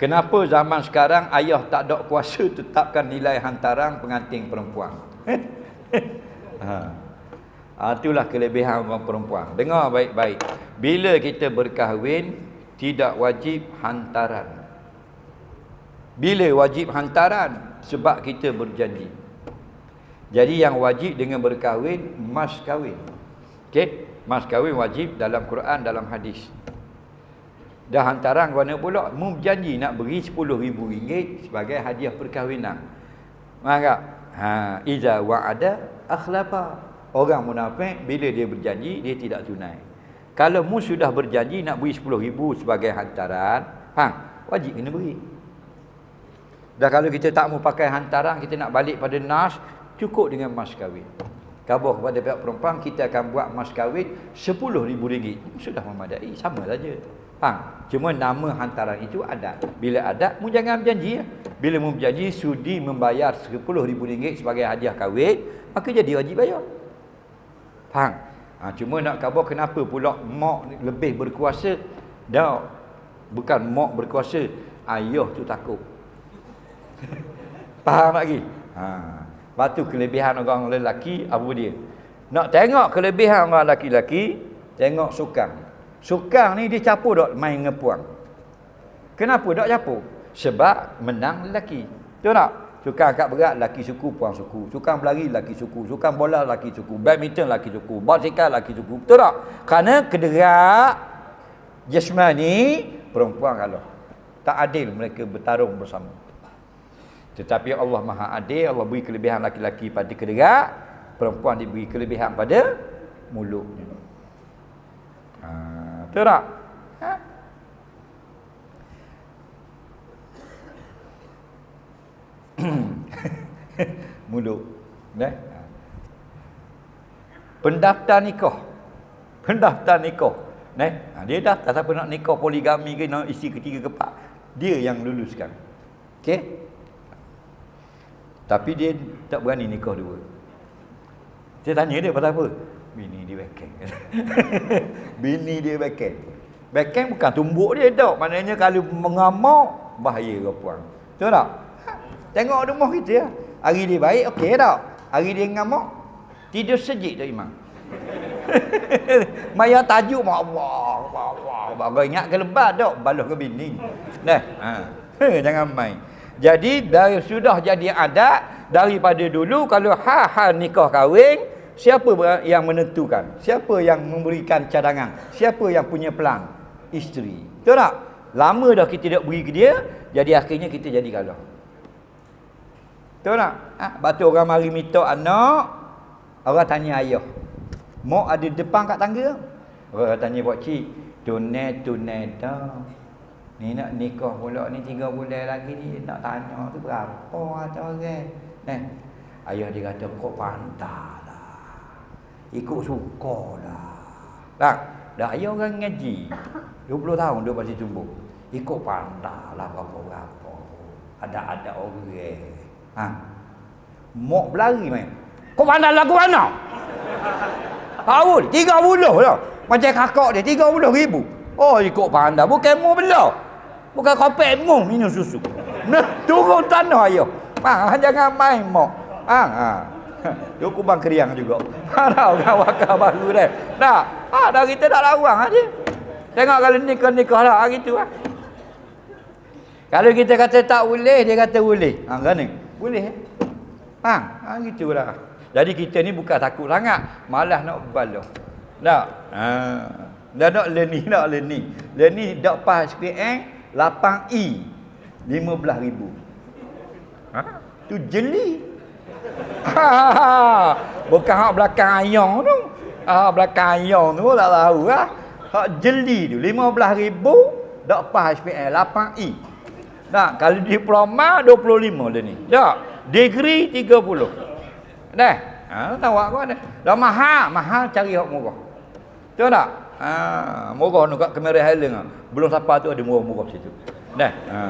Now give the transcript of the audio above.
Kenapa zaman sekarang ayah tak ada kuasa tetapkan nilai hantaran pengantin perempuan? ha. ha. Itulah kelebihan orang perempuan. Dengar baik-baik. Bila kita berkahwin, tidak wajib hantaran. Bila wajib hantaran? Sebab kita berjanji. Jadi yang wajib dengan berkahwin, mas kahwin. Okey? Mas kahwin wajib dalam Quran, dalam hadis. Dah hantaran ke mana pula Mu berjanji nak beri RM10,000 sebagai hadiah perkahwinan. Maka ha iza wa'ada akhlafa. Orang munafik bila dia berjanji dia tidak tunai. Kalau mu sudah berjanji nak beri RM10,000 sebagai hantaran, hang wajib kena beri. Dah kalau kita tak mau pakai hantaran, kita nak balik pada nas, cukup dengan mas kahwin. Kabar kepada pihak perempuan, kita akan buat mas kahwin RM10,000. Sudah memadai, sama saja. Faham? Cuma nama hantaran itu ada. Bila ada, mu jangan berjanji. Ya. Bila mu berjanji sudi membayar RM10,000 sebagai hadiah kahwin, maka jadi wajib bayar. Faham? Ha, cuma nak khabar kenapa pula mak lebih berkuasa? Dah, bukan mak berkuasa, ayah tu takut. Faham lagi? Ha. Lepas kelebihan orang lelaki, apa dia? Nak tengok kelebihan orang lelaki-lelaki, tengok sukang. Sukang ni dia capur dok main dengan puang. Kenapa dok capur? Sebab menang lelaki. Betul tak? Sukang angkat berat lelaki suku puang suku. Sukang berlari lelaki suku. Sukang bola lelaki suku. Badminton lelaki suku. Basikal lelaki suku. Betul tak? Kerana kederak jasmani perempuan kalau tak adil mereka bertarung bersama. Tetapi Allah Maha Adil, Allah beri kelebihan laki-laki pada kederak, perempuan diberi kelebihan pada mulutnya. Ha. Betul tak? Ha? Mulut. Eh? Pendaftar nikah. Pendaftar nikah. Eh? Ha, dia daftar siapa nak nikah poligami ke nak isi ketiga keempat. Dia yang luluskan. Okey? Tapi dia tak berani nikah dua. Saya tanya dia pasal apa? Bini dia backhand. Bini dia backhand. Backhand bukan tumbuk dia dok. Maknanya kalau mengamuk bahaya ke puan. Betul tak? Tengok rumah kita ya. Hari dia baik okey tak? Hari dia ngamuk tidur sejik tak imam. Maya tajuk mak Allah. Allah. Bagai ingat ke lebat dok baluh ke bini. Nah, ha. jangan main. Jadi dari sudah jadi adat daripada dulu kalau ha-ha nikah kahwin Siapa yang menentukan? Siapa yang memberikan cadangan? Siapa yang punya pelan? Isteri. Betul tak? Lama dah kita tidak beri ke dia, jadi akhirnya kita jadi kalah. Betul tak? Ha? Batu orang mari minta anak, orang tanya ayah. Mak ada depan kat tangga? Orang tanya buat cik, tunai tunai dah. Ni nak nikah pula ni tiga bulan lagi ni nak tanya tu berapa atau orang. Eh, ayah dia kata kau pantas ikut suka dah. Tak? Dah ayah orang ngaji. 20 tahun dia masih tumbuh. Ikut pandai lah apa-apa. Ada-ada orang. Ha? Mok berlari main. Kau pandai lagu mana? Tahun, 30 lah. Macam kakak dia, 30 ribu. Oh, ikut pandai. Bukan mu belah. Bukan kopek mu minum susu. Nah, turun tanah ayah. Ha, jangan main mok. Ha, ha. Dia kubang keriang juga. Ha tahu kan wakar baru dah. Dah. Ha dah kita tak lawang aja. Tengok kalau nikah-nikah lah hari tu lah. Kalau kita kata tak boleh, dia kata boleh. Ha ni? Boleh eh? Ha, ha gitulah. Jadi kita ni bukan takut sangat, malas nak baloh. Tak? Ha. Dah nak learning, nak learning. Learning dak pas SPM 8E 15000. Ha? Tu jeli. Bukan hak belakang ayam tu. Ah belakang ayam tu tak tahu lah. Hak jeli tu 15000 dak pas HPL 8E. Nah, kalau diploma 25 dia ni. Tak. Degree 30. Dah. Ha, tahu aku ada. Dah mahal, mahal cari hak murah. Tahu tak? Ha, murah nak kat kamera Highland. Belum siapa tu ada murah-murah situ. Dah. Ha.